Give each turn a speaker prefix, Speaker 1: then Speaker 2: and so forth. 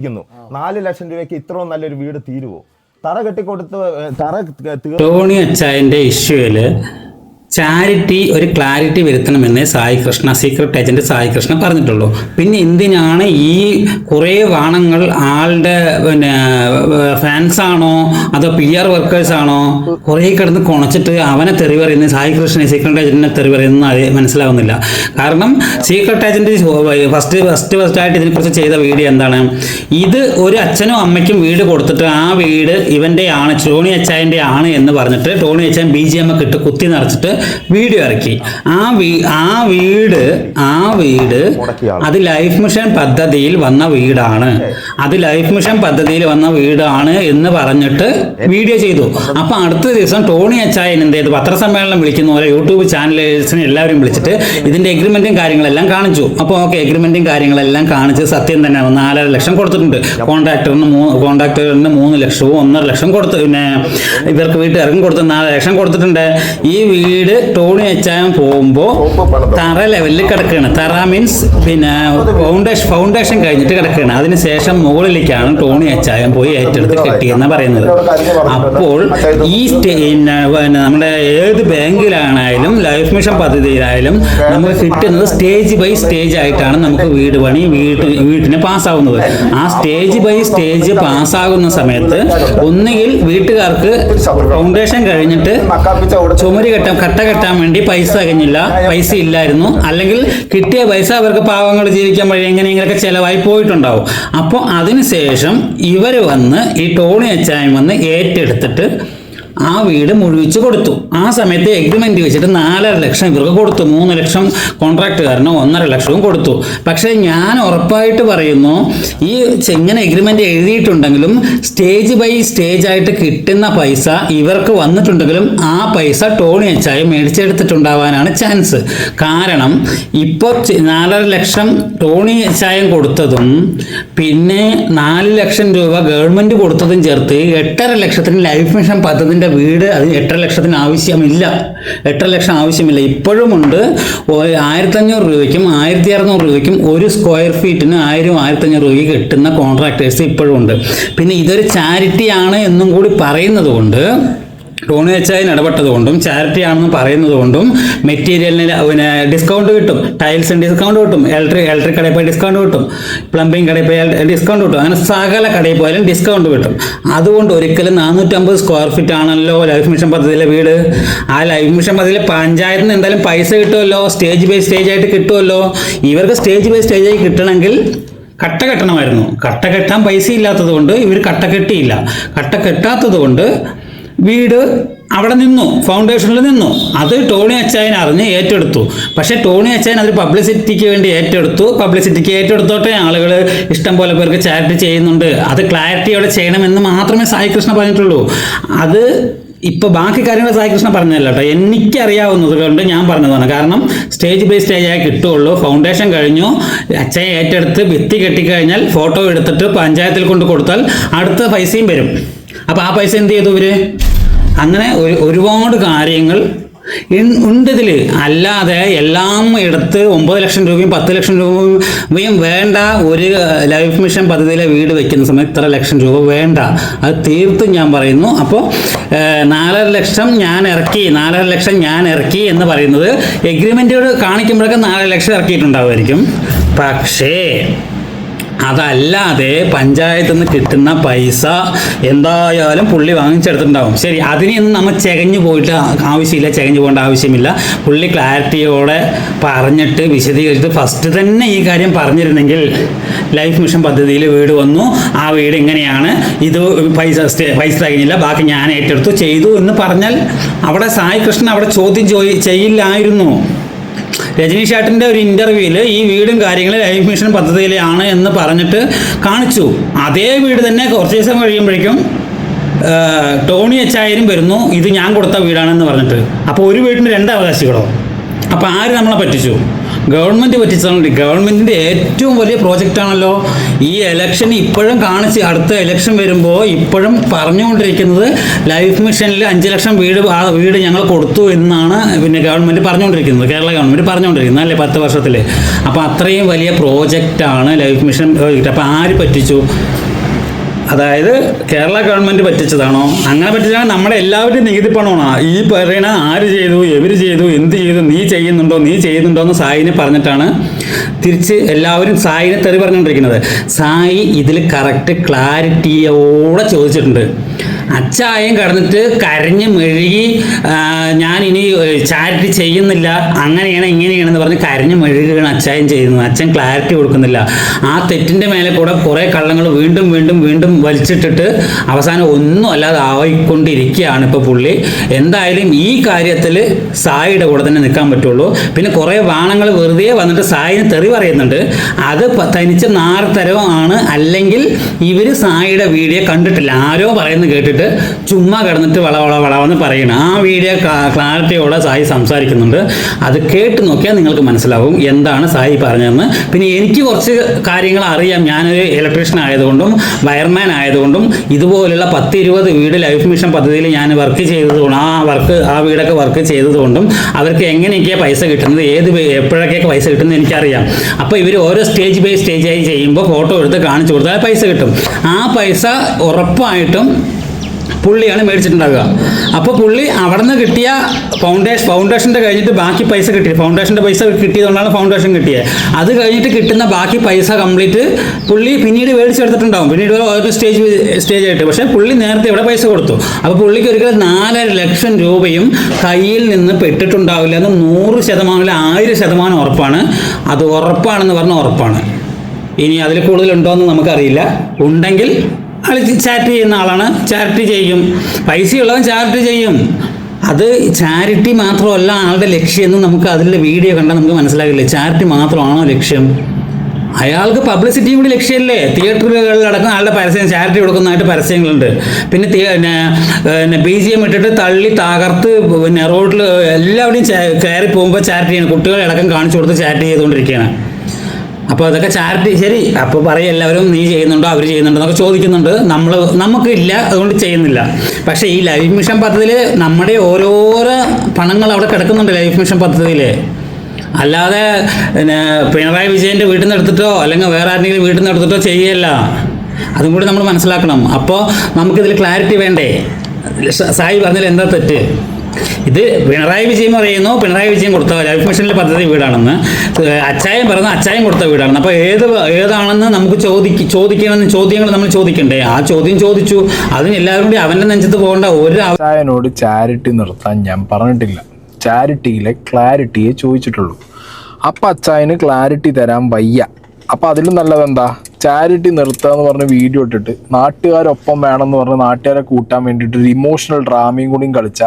Speaker 1: ഇരിക്കുന്നു. നാല് ലക്ഷം രൂപയ്ക്ക് ഇത്രയും നല്ലൊരു വീട് തീരുവോ? തറ കെട്ടിക്കൊടുത്ത് തറ തീർ
Speaker 2: ടോണി അച്ചായന്റെ ഇഷ്യൂവിൽ ചാരിറ്റി ഒരു ക്ലാരിറ്റി വരുത്തണമെന്നേ സായി കൃഷ്ണ സീക്രട്ട് ഏജന്റ് സായി കൃഷ്ണ പറഞ്ഞിട്ടുള്ളൂ. പിന്നെ എന്തിനാണ് ഈ കുറേ വാണങ്ങൾ ആളുടെ പിന്നെ ഫാൻസ് ആണോ അതോ പി ആർ വർക്കേഴ്സ് ആണോ കുറേ കിടന്ന് കുണച്ചിട്ട് അവനെ തെറി പറയുന്നത് സായി കൃഷ്ണ സീക്രട്ട് ഏജന്റിനെ തെറി പറയുന്നത് അത് മനസ്സിലാവുന്നില്ല. കാരണം secret agent first first first ആയിട്ട് ഇതിനെക്കുറിച്ച് ചെയ്ത വീഡിയോ എന്താണ്? ഇത് ഒരു അച്ഛനും അമ്മയ്ക്കും വീട് കൊടുത്തിട്ട് ആ വീട് ഇവന്റെ ആണ് ടോണി അച്ചായന്റെ ആണ് എന്ന് പറഞ്ഞിട്ട് ടോണി അച്ചായൻ ബി ജി എം ഒക്കെ ഇട്ട് കുത്തി നിറച്ചിട്ട് വീഡിയോ ഇറക്കി. ആ വീ ആ വീട് ആ വീട് അത് ലൈഫ് മിഷൻ പദ്ധതിയിൽ വന്ന വീടാണ്. അത് ലൈഫ് മിഷൻ പദ്ധതിയിൽ വന്ന വീടാണ് എന്ന് പറഞ്ഞിട്ട് വീഡിയോ ചെയ്തു. അപ്പൊ അടുത്ത ദിവസം ടോണി അച്ചായൻ എന്ത് ചെയ്തു? പത്രസമ്മേളനം വിളിക്കുന്ന പോലെ യൂട്യൂബ് ചാനലേഴ്സിനെ എല്ലാവരും വിളിച്ചിട്ട് ഇതിന്റെ എഗ്രിമെന്റും കാര്യങ്ങളെല്ലാം കാണിച്ചു. അപ്പോൾ ഓക്കെ എഗ്രിമെന്റും കാര്യങ്ങളെല്ലാം കാണിച്ച് സത്യം തന്നെ നാലര ലക്ഷം കൊടുത്തിട്ടുണ്ട്. കോൺട്രാക്ടറിന് മൂന്ന് കോൺട്രാക്ടറിന് മൂന്ന് ലക്ഷവും ഒന്നര ലക്ഷം കൊടുത്തു പിന്നെ ഇവർക്ക് വീട്ടുകാർക്കും കൊടുത്ത് നാല് ലക്ഷം കൊടുത്തിട്ടുണ്ട്. ഈ വീട് ടോണി അച്ചായൻ പോകുമ്പോൾ തറ ലെവലിൽ കിടക്കുകയാണ് തറ മീൻസ് പിന്നെ ഫൗണ്ടേഷൻ ഫൗണ്ടേഷൻ കഴിഞ്ഞിട്ട് കിടക്കുകയാണ് അതിനുശേഷം മുകളിലേക്കാണ് ടോണി അച്ചായൻ പോയി ഏറ്റെടുത്ത് കെട്ടിയെന്ന് പറയുന്നത്. അപ്പോൾ ഈ പിന്നെ നമ്മുടെ ഏത് ബാങ്കിലാണായാലും ലൈഫ് മിഷൻ പദ്ധതിയിലായാലും നമുക്ക് കിട്ടുന്നത് സ്റ്റേജ് ബൈ സ്റ്റേജ് ആയിട്ടാണ് നമുക്ക് വീട് പണി വീട് വീട്ടിന് പാസ്സാവുന്നത്. ആ സ്റ്റേജ് ബൈ സ്റ്റേജ് പാസ്സാകുന്ന സമയത്ത് ഒന്നുകിൽ വീട്ടുകാർക്ക് ഫൗണ്ടേഷൻ കഴിഞ്ഞിട്ട് ചുമരി കെട്ടാം കട്ട കെട്ടാൻ വേണ്ടി പൈസ കഴിഞ്ഞില്ല പൈസ ഇല്ലായിരുന്നു. അല്ലെങ്കിൽ കിട്ടിയ പൈസ അവർക്ക് പാവങ്ങൾ ജീവിക്കാൻ വഴി എങ്ങനെയെങ്കിലൊക്കെ ചിലവായി പോയിട്ടുണ്ടാവും. അപ്പോൾ അതിനുശേഷം ഇവർ വന്ന് ഈ ടോണി അച്ചായം വന്ന് ഏറ്റെടുത്തിട്ട് ആ വീട് മുഴുവിച്ച് കൊടുത്തു. ആ സമയത്ത് എഗ്രിമെന്റ് വെച്ചിട്ട് നാലര ലക്ഷം ഇവർക്ക് കൊടുത്തു. മൂന്ന് ലക്ഷം കോൺട്രാക്റ്റുകാരന് ഒന്നര ലക്ഷവും കൊടുത്തു. പക്ഷേ ഞാൻ ഉറപ്പായിട്ട് പറയുന്നു ഈ ചെങ്ങനെ എഗ്രിമെന്റ് എഴുതിയിട്ടുണ്ടെങ്കിലും സ്റ്റേജ് ബൈ സ്റ്റേജ് ആയിട്ട് കിട്ടുന്ന പൈസ ഇവർക്ക് വന്നിട്ടുണ്ടെങ്കിലും ആ പൈസ ടോണി അച്ചായ മേടിച്ചെടുത്തിട്ടുണ്ടാവാനാണ് ചാൻസ് കാരണം ഇപ്പോൾ നാലര ലക്ഷം ടോണി അച്ചായം കൊടുത്തതും പിന്നെ നാല് ലക്ഷം രൂപ ഗവൺമെന്റ് കൊടുത്തതും ചേർത്ത് എട്ടര ലക്ഷത്തിന് ലൈഫ് മിഷൻ പദ്ധതിന്റെ വീട് അത് എട്ടര ലക്ഷത്തിന് ആവശ്യമില്ല. എട്ടര ലക്ഷം ആവശ്യമില്ല. ഇപ്പോഴും ഉണ്ട് ആയിരത്തഞ്ഞൂറ് രൂപയ്ക്കും ആയിരത്തി അറുന്നൂറ് രൂപയ്ക്കും ഒരു സ്ക്വയർ ഫീറ്റിന് ആയിരം ആയിരത്തഞ്ഞൂറ് രൂപയ്ക്ക് കിട്ടുന്ന കോൺട്രാക്ടേഴ്സ് ഇപ്പോഴും ഉണ്ട് പിന്നെ ഇതൊരു ചാരിറ്റി ആണ് എന്നും കൂടി പറയുന്നത് കൊണ്ട് ടോണി വെച്ചായി ഇടപെട്ടത് കൊണ്ടും ചാരിറ്റി ആണെന്ന് പറയുന്നത് കൊണ്ടും മെറ്റീരിയലിന് പിന്നെ ഡിസ്കൗണ്ട് കിട്ടും. ടൈൽസിന് ഡിസ്കൗണ്ട് കിട്ടും. ഇലക്ട്രിക് ഇലക്ട്രിക് കടയിൽ പോയി ഡിസ്കൗണ്ട് കിട്ടും. പ്ലംബിംഗ് കടയിൽ പോയി ഡിസ്കൗണ്ട് കിട്ടും. അങ്ങനെ സകല കടയിൽ പോയാലും ഡിസ്കൗണ്ട് കിട്ടും. അതുകൊണ്ട് ഒരിക്കലും നാനൂറ്റമ്പത് സ്ക്വയർ ഫീറ്റ് ആണല്ലോ ലൈഫ് മിഷൻ പദ്ധതിയിലെ വീട്. ആ ലൈഫ് മിഷൻ പദ്ധതിയിലെ പഞ്ചായത്തിൽ നിന്ന് എന്തായാലും പൈസ കിട്ടുമല്ലോ? സ്റ്റേജ് ബൈ സ്റ്റേജ് ആയിട്ട് കിട്ടുമല്ലോ? ഇവർക്ക് സ്റ്റേജ് ബൈ സ്റ്റേജ് ആയി കിട്ടണമെങ്കിൽ കട്ട കെട്ടണമായിരുന്നു. കട്ട കെട്ടാൻ പൈസ ഇല്ലാത്തത് കൊണ്ട് ഇവർ കട്ട കെട്ടിയില്ല. കട്ട കെട്ടാത്തത് കൊണ്ട് വീട് അവിടെ നിന്നു ഫൗണ്ടേഷനിൽ നിന്നു. അത് ടോണി അച്ചായൻ അറിഞ്ഞ് ഏറ്റെടുത്തു. പക്ഷേ ടോണി അച്ചായൻ അത് പബ്ലിസിറ്റിക്ക് വേണ്ടി ഏറ്റെടുത്തു. പബ്ലിസിറ്റിക്ക് ഏറ്റെടുത്തോട്ടെ ആളുകൾ ഇഷ്ടം പോലെ പേർക്ക് ചാരിറ്റി ചെയ്യുന്നുണ്ട്. അത് ക്ലാരിറ്റിയോടെ ചെയ്യണമെന്ന് മാത്രമേ സായി കൃഷ്ണ പറഞ്ഞിട്ടുള്ളൂ. അത് ഇപ്പൊ ബാക്കി കാര്യങ്ങൾ സായി കൃഷ്ണ പറഞ്ഞതല്ല കേട്ടോ. എനിക്കറിയാവുന്നത് കൊണ്ട് ഞാൻ പറഞ്ഞതാണ്. കാരണം സ്റ്റേജ് ബൈ സ്റ്റേജ് ആയി കിട്ടുള്ളൂ ഫൗണ്ടേഷൻ കഴിഞ്ഞു. അച്ഛൻ ഏറ്റെടുത്ത് ഭിത്തി കെട്ടിക്കഴിഞ്ഞാൽ ഫോട്ടോ എടുത്തിട്ട് പഞ്ചായത്തിൽ കൊണ്ട് കൊടുത്താൽ അടുത്ത പൈസയും വരും. അപ്പോൾ ആ പൈസ എന്ത് ചെയ്തു ഇവർ? അങ്ങനെ ഒരു ഒരുപാട് കാര്യങ്ങൾ ഉണ്ട് അല്ലാതെ എല്ലാം എടുത്ത് ഒമ്പത് ലക്ഷം രൂപയും പത്ത് ലക്ഷം രൂപയും വേണ്ട ഒരു ലൈഫ് മിഷൻ പദ്ധതിയിലെ വീട് വെക്കുന്ന സമയത്ത് ഇത്ര ലക്ഷം രൂപ വേണ്ട. അത് തീർത്തും ഞാൻ പറയുന്നു. അപ്പോൾ നാലര ലക്ഷം ഞാൻ ഇറക്കി നാലര ലക്ഷം ഞാൻ ഇറക്കി എന്ന് പറയുന്നത് എഗ്രിമെന്റോട് കാണിക്കുമ്പോഴൊക്കെ നാലര ലക്ഷം ഇറക്കിയിട്ടുണ്ടാവുമായിരിക്കും. പക്ഷേ അതല്ലാതെ പഞ്ചായത്തിൽ നിന്ന് കിട്ടുന്ന പൈസ എന്തായാലും പുള്ളി വാങ്ങിച്ചെടുത്തിട്ടുണ്ടാവും. ശരി അതിനെയൊന്നും നമ്മൾ ചെകഞ്ഞു പോയിട്ട് ആവശ്യമില്ല ചെകഞ്ഞു പോകേണ്ട ആവശ്യമില്ല. പുള്ളി ക്ലാരിറ്റിയോടെ പറഞ്ഞിട്ട് വിശദീകരിച്ചിട്ട് ഫസ്റ്റ് തന്നെ ഈ കാര്യം പറഞ്ഞിരുന്നെങ്കിൽ ലൈഫ് മിഷൻ പദ്ധതിയിൽ വീട് വന്നു. ആ വീട് എങ്ങനെയാണ് ഇത് പൈസ പൈസ തികഞ്ഞില്ല. ബാക്കി ഞാൻ ഏറ്റെടുത്തു. ചെയ്തു എന്ന് പറഞ്ഞാൽ അവിടെ സായി കൃഷ്ണൻ അവിടെ ചോദ്യം ചോയി ചെയ്യില്ലായിരുന്നു. രജനീഷ് ഏട്ടന്റെ ഒരു ഇന്റർവ്യൂവിൽ ഈ വീടും കാര്യങ്ങളും ലൈഫ് മിഷൻ പദ്ധതിയിലാണ് എന്ന് പറഞ്ഞിട്ട് കാണിച്ചു. അതേ വീട് തന്നെ കുറച്ച് ദിവസം കഴിയുമ്പോഴേക്കും ടോണി അച്ചായരും വരുന്നു. ഇത് ഞാൻ കൊടുത്ത വീടാണെന്ന് പറഞ്ഞിട്ട്. അപ്പോൾ ഒരു വീടിന് രണ്ട് അവകാശികളോ? അപ്പോൾ ആര് നമ്മളെ പറ്റിച്ചു? ഗവൺമെന്റ് പറ്റിച്ചുകൊണ്ട് ഗവൺമെന്റിന്റെ ഏറ്റവും വലിയ പ്രോജക്റ്റ് ആണല്ലോ ഈ ഇലക്ഷൻ ഇപ്പോഴും കാണിച്ച് അടുത്ത ഇലക്ഷൻ വരുമ്പോൾ ഇപ്പോഴും പറഞ്ഞുകൊണ്ടിരിക്കുന്നത് ലൈഫ് മിഷനിൽ അഞ്ച് ലക്ഷം വീട് വീട് ഞങ്ങൾ കൊടുത്തു എന്നാണ് പിന്നെ ഗവൺമെന്റ് പറഞ്ഞുകൊണ്ടിരിക്കുന്നത്. കേരള ഗവൺമെന്റ് പറഞ്ഞുകൊണ്ടിരിക്കുന്നത് അല്ലേ പത്ത് വർഷത്തിൽ അപ്പോൾ അത്രയും വലിയ ആണ് ലൈഫ് മിഷൻ അപ്പോൾ ആര് പറ്റിച്ചു? അതായത് കേരള ഗവൺമെന്റ് പറ്റിച്ചതാണോ? അങ്ങനെ പറ്റിച്ചാൽ നമ്മുടെ എല്ലാവരുടെയും നികുതി പണമാണോ? ഈ പറയണ ആര് ചെയ്തു എവര് ചെയ്തു എന്ത് ചെയ്തു നീ ചെയ്യുന്നുണ്ടോ നീ ചെയ്യുന്നുണ്ടോ എന്ന് സായിനെ പറഞ്ഞിട്ടാണ് തിരിച്ച് എല്ലാവരും സായിനെ തെറി പറഞ്ഞുകൊണ്ടിരിക്കുന്നത് സായി ഇതിൽ കറക്റ്റ് ക്ലാരിറ്റിയോടെ ചോദിച്ചിട്ടുണ്ട്. അച്ചായം കടന്നിട്ട് കരഞ്ഞ് മെഴുകി ഞാൻ ഇനി ചാരിറ്റി ചെയ്യുന്നില്ല. അങ്ങനെയാണ് ഇങ്ങനെയാണെന്ന് പറഞ്ഞ് കരഞ്ഞ് മെഴുകുകയാണ് അച്ചായം ചെയ്യുന്നത്. അച്ഛൻ ക്ലാരിറ്റി കൊടുക്കുന്നില്ല. ആ തെറ്റിന്റെ മേലെ കൂടെ കുറേ കള്ളങ്ങൾ വീണ്ടും വീണ്ടും വീണ്ടും വലിച്ചിട്ടിട്ട് അവസാനം ഒന്നും അല്ലാതെ ആയിക്കൊണ്ടിരിക്കുകയാണ് ഇപ്പോൾ പുള്ളി. എന്തായാലും ഈ കാര്യത്തിൽ സായിയുടെ കൂടെ തന്നെ നിൽക്കാൻ പറ്റുള്ളൂ. പിന്നെ കുറേ വാണങ്ങൾ വെറുതെ വന്നിട്ട് സായിന് തെറി പറയുന്നുണ്ട്. അത് തനിച്ച് നാർത്തരവും ആണ്. അല്ലെങ്കിൽ ഇവർ സായിയുടെ വീഡിയോ കണ്ടിട്ടില്ല. ആരോ പറയുന്നത് കേട്ടിട്ട് ചുമ്മാ കിടന്നിട്ട് വള വള വളവെന്ന് പറയണം ആ വീഡിയോ ക്ലാരിറ്റിയോടെ സായി സംസാരിക്കുന്നുണ്ട്. അത് കേട്ട് നോക്കിയാൽ നിങ്ങൾക്ക് മനസ്സിലാവും എന്താണ് സായി പറഞ്ഞതെന്ന്. പിന്നെ എനിക്ക് കുറച്ച് കാര്യങ്ങൾ അറിയാം. ഞാനൊരു ഇലക്ട്രീഷ്യൻ ആയതുകൊണ്ടും വയർമാൻ ആയതുകൊണ്ടും ഇതുപോലുള്ള പത്ത് ഇരുപത് വീട് ലൈഫ് മിഷൻ പദ്ധതിയിൽ ഞാൻ വർക്ക് ചെയ്തതുകൊണ്ട് ആ വർക്ക് ആ വീടൊക്കെ വർക്ക് ചെയ്തതുകൊണ്ടും അവർക്ക് എങ്ങനെയൊക്കെയാണ് പൈസ കിട്ടുന്നത് ഏത് എപ്പോഴൊക്കെയൊക്കെ എപ്പോഴൊക്കെ പൈസ കിട്ടുന്നത് എനിക്കറിയാം. അപ്പോൾ ഇവർ ഓരോ സ്റ്റേജ് ബൈ സ്റ്റേജായി ചെയ്യുമ്പോൾ ഫോട്ടോ എടുത്ത് കാണിച്ചു കൊടുത്താൽ പൈസ കിട്ടും. ആ പൈസ ഉറപ്പായിട്ടും പുള്ളിയാണ് മേടിച്ചിട്ടുണ്ടാവുക. അപ്പോൾ പുള്ളി അവിടെ നിന്ന് കിട്ടിയ ഫൗണ്ടേഷൻ ഫൗണ്ടേഷന്റെ കഴിഞ്ഞിട്ട് ബാക്കി പൈസ കിട്ടി. ഫൗണ്ടേഷന്റെ പൈസ കിട്ടിയതുകൊണ്ടാണ് ഫൗണ്ടേഷൻ കിട്ടിയത്. അത് കഴിഞ്ഞിട്ട് കിട്ടുന്ന ബാക്കി പൈസ കംപ്ലീറ്റ് പുള്ളി പിന്നീട് മേടിച്ചെടുത്തിട്ടുണ്ടാവും. പിന്നീട് ഒരു സ്റ്റേജ് സ്റ്റേജ് ആയിട്ട്. പക്ഷേ പുള്ളി നേരത്തെ ഇവിടെ പൈസ കൊടുത്തു. അപ്പോൾ പുള്ളിക്ക് ഒരിക്കലും നാലര ലക്ഷം രൂപയും കയ്യിൽ നിന്ന് പെട്ടിട്ടുണ്ടാവില്ല എന്ന് നൂറ് ശതമാനം ആയിരം ശതമാനം ഉറപ്പാണ്. അത് ഉറപ്പാണെന്ന് പറഞ്ഞാൽ ഉറപ്പാണ്. ഇനി അതിൽ കൂടുതലുണ്ടോ എന്ന് നമുക്കറിയില്ല. ഉണ്ടെങ്കിൽ ആൾ ചാരിറ്റി ചെയ്യുന്ന ആളാണ്. ചാരിറ്റി ചെയ്യും. പൈസയുള്ളവൻ ചാരിറ്റി ചെയ്യും. അത് ചാരിറ്റി മാത്രമല്ല ആളുടെ ലക്ഷ്യം നമുക്ക് അതിന്റെ വീഡിയോ കണ്ടാൽ നമുക്ക് മനസ്സിലാകില്ല ചാരിറ്റി മാത്രമാണോ ലക്ഷ്യം? അയാൾക്ക് പബ്ലിസിറ്റിയും കൂടി ലക്ഷ്യമല്ലേ? തിയേറ്ററുകളിലടക്കം ആളുടെ പരസ്യം ചാരിറ്റി കൊടുക്കുന്നതായിട്ട് പരസ്യങ്ങളുണ്ട്. പിന്നെ, പിന്നെ ബി ജി എം ഇട്ടിട്ട് തള്ളി തകർത്ത് പിന്നെ റോഡിൽ എല്ലാവരുടെയും കയറി പോകുമ്പോൾ ചാരിറ്റി ചെയ്യണം. കുട്ടികളടക്കം കാണിച്ചു കൊടുത്ത് ചാരിറ്റി ചെയ്തുകൊണ്ടിരിക്കുകയാണ്. അപ്പോൾ അതൊക്കെ ചാരിറ്റി ശരി. അപ്പോൾ പറയും എല്ലാവരും നീ ചെയ്യുന്നുണ്ടോ? അവർ ചെയ്യുന്നുണ്ടോ? എന്നൊക്കെ ചോദിക്കുന്നുണ്ട്. നമ്മൾ നമുക്കില്ല അതുകൊണ്ട് ചെയ്യുന്നില്ല. പക്ഷേ ഈ ലൈഫ് മിഷൻ പദ്ധതിയിൽ നമ്മുടെ ഓരോരോ പണങ്ങൾ അവിടെ കിടക്കുന്നുണ്ട് ലൈഫ് മിഷൻ പദ്ധതിയിൽ അല്ലാതെ പിന്നെ പിണറായി വിജയന്റെ വീട്ടിൽ നിന്ന് എടുത്തിട്ടോ അല്ലെങ്കിൽ വേറെ ആരെങ്കിലും വീട്ടിൽ നിന്ന് എടുത്തിട്ടോ ചെയ്യല്ല. അതും കൂടി നമ്മൾ മനസ്സിലാക്കണം. അപ്പോൾ നമുക്കിതിൽ ക്ലാരിറ്റി വേണ്ടേ? സായി പറഞ്ഞതിൽ എന്താ തെറ്റ്? ഇത് പിണറായി വിജയൻ പറയുന്നു പിണറായി വിജയൻ കൊടുത്ത ലൈഫ് മിഷനിലെ പദ്ധതി വീടാണെന്ന്. അച്ചായം പറയുന്ന അച്ചായം കൊടുത്ത വീടാണെന്ന് അപ്പോൾ ഏത് ഏതാണെന്ന് നമുക്ക് ചോദിക്ക ചോദിക്കണമെന്ന് ചോദ്യങ്ങൾ നമ്മൾ ചോദിക്കണ്ടേ? ആ ചോദ്യം ചോദിച്ചു. അതിന് എല്ലാവരും കൂടി അവന്റെ നെഞ്ചത്ത് പോകേണ്ട. ഒരു
Speaker 3: അച്ചായനോട് ചാരിറ്റി നിർത്താൻ ഞാൻ പറഞ്ഞിട്ടില്ല. ചാരിറ്റിയിലെ ക്ലാരിറ്റിയെ ചോദിച്ചിട്ടുള്ളൂ. അപ്പം അച്ചായന് ക്ലാരിറ്റി തരാൻ വയ്യ. അപ്പം അതിലും നല്ലതെന്താ? ചാരിറ്റി നിർത്തുക എന്ന് പറഞ്ഞ് വീഡിയോ ഇട്ടിട്ട് നാട്ടുകാരൊപ്പം വേണമെന്ന് പറഞ്ഞ് നാട്ടുകാരെ കൂട്ടാൻ വേണ്ടിയിട്ട് ഒരു ഇമോഷണൽ ഡ്രാമയും കൂടിയും കളിച്ച